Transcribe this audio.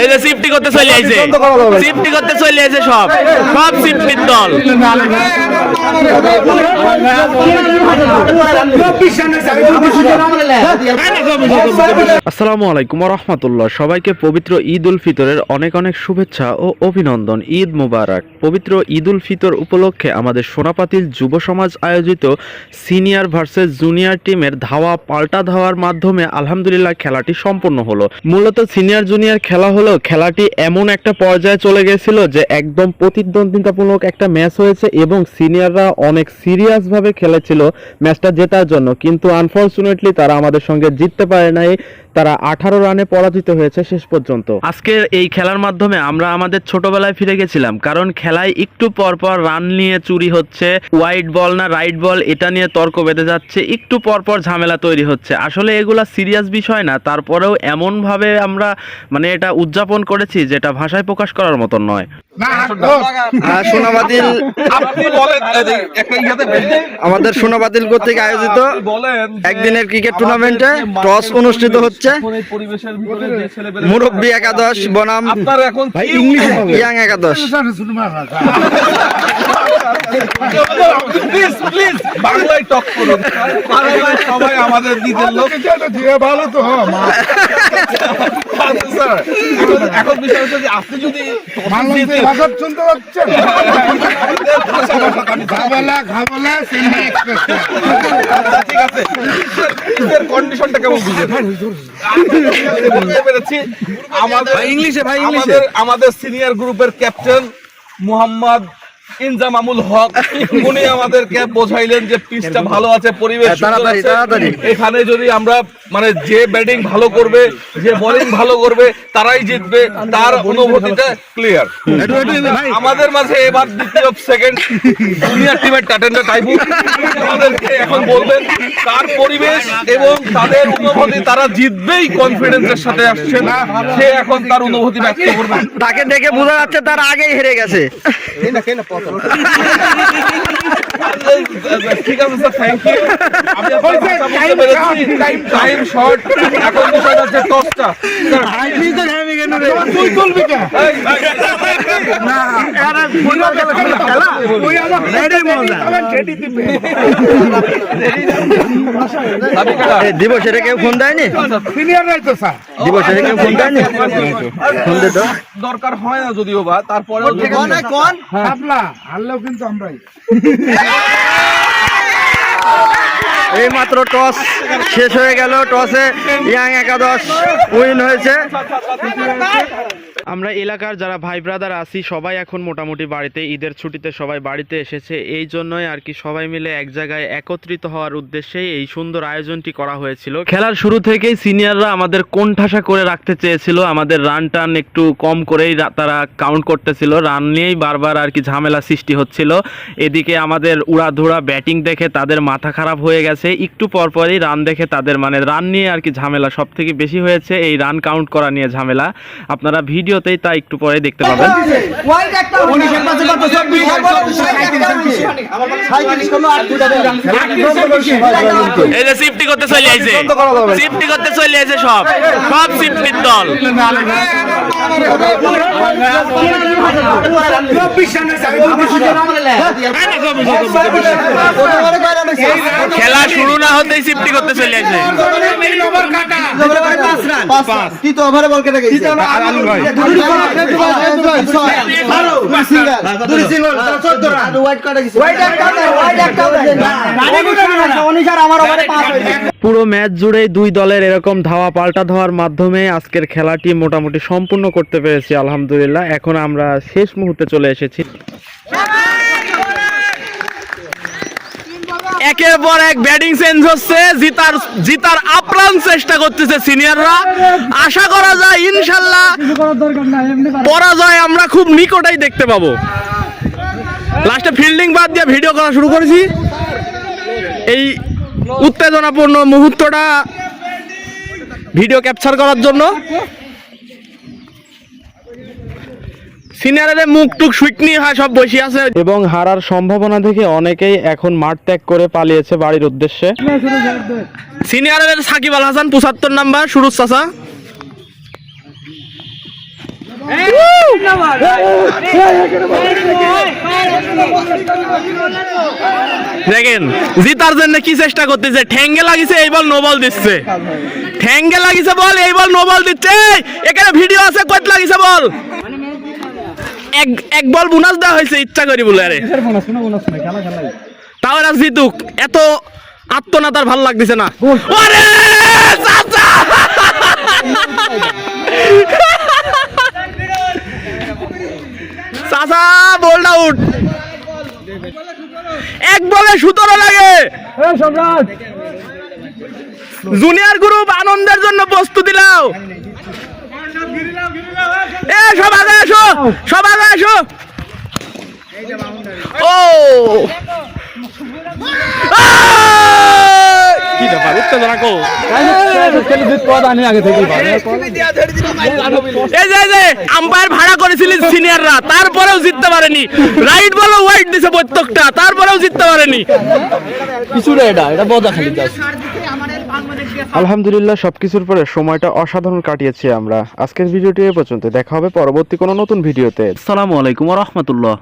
এই যে সিফটি করতে চলে আইছে। সিফটি করতে চলে আইছে। সব। সব সিফটির দল। আসসালামু আলাইকুম রহমতুল্লাহ। সবাইকে পবিত্র ঈদ উল ফিতরের অনেক অনেক শুভেচ্ছা ও অভিনন্দন। ঈদ মুবারক। পবিত্র ঈদ উল ফিতর উপলক্ষে আমাদের সোনাপাতিল যুব সমাজ আয়োজিত সিনিয়র ভার্সেস জুনিয়র টিমের ধাওয়া পাল্টা ধাওয়ার মাধ্যমে আলহামদুলিল্লাহ খেলাটি সম্পন্ন হলো। মূলত সিনিয়র জুনিয়র খেলা হলো খেলাটি এমন একটা পর্যায়ে চলে গেছিল যে একদম প্রতিদ্বন্দ্বিতামূলক একটা ম্যাচ হয়েছে এবং সিনিয়ররা অনেক সিরিয়াস ভাবে খেলেছিল ম্যাচটা জেতার জন্য। কিন্তু আনফরচুনেটলি তারা আমাদের সঙ্গে জিততে পারে নাই। তারা আঠারো রানে পরাজিত হয়েছে শেষ পর্যন্ত। আজকের এই খেলার মাধ্যমে আমরা আমাদের ছোটবেলায় ফিরে গেছিলাম, কারণ খেলায় একটু পর পর রান নিয়ে চুরি হচ্ছে হোয়াইট বল না রাইট বল এটা নিয়ে তর্ক বেঁধে যাচ্ছে, একটু পর পর ঝামেলা তৈরি হচ্ছে। আসলে এগুলা সিরিয়াস বিষয় না, তারপরেও এমন ভাবে আমরা মানে এটা উদযাপন করেছি যেটা ভাষায় প্রকাশ করার মতন নয়। এই একটা ইয়াতে আমাদের সোনাবাতিল কর্তৃক আয়োজিত একদিনের ক্রিকেট টুর্নামেন্টে টস অনুষ্ঠিত হচ্ছে। মুরব্বী একাদশ বনাম আপনার এখন ভাই ইয়াং একাদশ। প্লিজ প্লিজ বাংলায় টক করুন। সবাই আমাদের দিদের লোক। ভালো তো হ আচ্ছা, স্যার এখন- এখন বিষয় হচ্ছে আপনি যদি শুনতে পাচ্ছেন? চেন্নাই এক্সপ্রেস ঠিক আছে। কন্ডিশনটা কেমন আমাদের ইংলিশে ভাই আমাদের আমাদের সিনিয়র গ্রুপের ক্যাপ্টেন মুহাম্মদ ইনজামামুল হক উনি আমাদেরকে বোঝাইলেন যে পিচটা ভালো আছে পরিবেশ হ্যাঁ। এখানে যদি আমরা মানে যে ব্যাটিং ভালো করবে যে বোলিং ভালো করবে তারাই জিতবে তার অনুভূতিটা ক্লিয়ার আমাদের মাঝে এবার দ্বিতীয় সেকেন্ড জুনিয়র টিমের টাটেন্ডা টাইপু আমাদেরকে এখন বলবেন তার পরিবেশ এবং তাদের অনুভূতি তারা জিতবেই কনফিডেন্সের সাথে আসছেন। সে এখন তার অনুভূতি ব্যক্ত করবেন তাকে দেখে বোঝা যাচ্ছে তার আগেই হেরে গেছে। মতন ঠিক আছে স্যার থ্যাংক ইউ আমি আপনার কথা টাইম শর্ট এখন বিষয়টা হচ্ছে টসটা তুই তুলবি কে এ, দিবসের কেউ ফোন দেয়নি সিনিয়র নাই তো স্যার দিবসের কেউ ফোন দেয়নি ফোন দে তো দরকার হয় না যদিও বা তারপরেও যদি- খাবলা হারলেও কিন্তু আমরাই এই মাত্র টস শেষ হয়ে গেল। টসে ইয়াং একাদশ উইন হয়েছে। আমরা এলাকার যারা ভাই ব্রাদার আছি, সবাই এখন মোটামুটি বাড়িতে, ঈদের ছুটিতে সবাই বাড়িতে এসেছে। এই জন্যই আর কি সবাই মিলে এক জায়গায় একত্রিত হওয়ার উদ্দেশ্যেই এই সুন্দর আয়োজনটি করা হয়েছিল। খেলার শুরু থেকেই সিনিয়ররা আমাদের কোণঠাসা করে রাখতে চেয়েছিল। আমাদের রান টান একটু কম করেই তারা কাউন্ট করতেছিল। রান নিয়েই বারবার আর কি ঝামেলা সৃষ্টি হচ্ছিল। এদিকে আমাদের উড়াধুরা ব্যাটিং দেখে তাদের মাথা খারাপ হয়ে গেছে। একটু পরপরই রান দেখে তাদের মানে রান নিয়ে আর কি ঝামেলা সব থেকে বেশি হয়েছে। এই রান কাউন্ট করা নিয়ে ঝামেলা। আপনারা ভিডিওতেই তা একটু পরে দেখতে পাবেন। এই যে সিফটি করতে চলে আইছে। সিফটি করতে চলে আইছে সব। সব সিফটির দল। খেলা শুরু না হতেই সিফটি করতে চলে তৃতীয় ওভারে বল কেটে গেছে পুরো ম্যাচ জুড়েই দুই দলের এরকম ধাওয়া পাল্টা ধাওয়ার মাধ্যমে আজকের খেলাটি মোটামুটি সম্পূর্ণ করতে পেরেছি আলহামদুলিল্লাহ। এখন আমরা শেষ মুহূর্তে চলে এসেছি। একের পর এক ব্যাটিং চেঞ্জ হচ্ছে জিতার জিতার আপ্রাণ চেষ্টা করতেছে সিনিয়ররা। আশা করা যায় ইনশাল্লাহ পরাজয় আমরা খুব নিকটেই দেখতে পাবো। লাস্টে ফিল্ডিং বাদ দিয়ে ভিডিও করা শুরু করেছি। এই উত্তেজনাপূর্ণ মুহূর্তটা ভিডিও ক্যাপচার করার জন্য। সিনিয়রের মুখ টুক সুইটনি হয়, সব বসে আছে। এবং হারার সম্ভাবনা থেকে অনেকেই এখন মাঠ ত্যাগ করে পালিয়েছে বাড়ির উদ্দেশ্যে। সিনিয়রের সাকিব আল হাসান পঁচাত্তর নাম্বার, সুরুজ চাচা। দেখেন জিতার জন্য কি চেষ্টা করতেছে? ঠ্যাঙ্গে লাগিছে এই বল নো বল দিচ্ছে। ঠ্যাঙ্গে লাগিছে বল এই বল নো বল দিচ্ছে। এখানে ভিডিও আছে কত লাগিছে বল? এক এক বল বোনাস দেওয়া হয়েছে ইচ্ছা করি বলে আরে। তাও এরা জিতুক এত আত্মনা তার ভালো লাগতেছে না। ওরে চাচা! চাচা বল আউট এক বলে সতেরো লাগে। জুনিয়র গ্রুপ আনন্দের জন্য প্রস্তুতি নাও। এ সব আগে আসো সব আগে আসো। ও কি ব্যাপার উত্তেজনা কো এই যে এই যে আম্পায়ার ভাড়া করেছিলেন সিনিয়ররা তারপরেও জিততে পারেনি। রাইট বলো হোয়াইট দিছে প্রত্যেকটা তারপরেও জিততে পারেনি। আলহামদুলিল্লাহ সবকিছুর পরে সময়টা অসাধারণ কাটিয়েছি আমরা। আজকের ভিডিওটি এ পর্যন্ত দেখা হবে পরবর্তী কোনো নতুন ভিডিওতে। আসসালামু আলাইকুম রহমতুল্লাহ।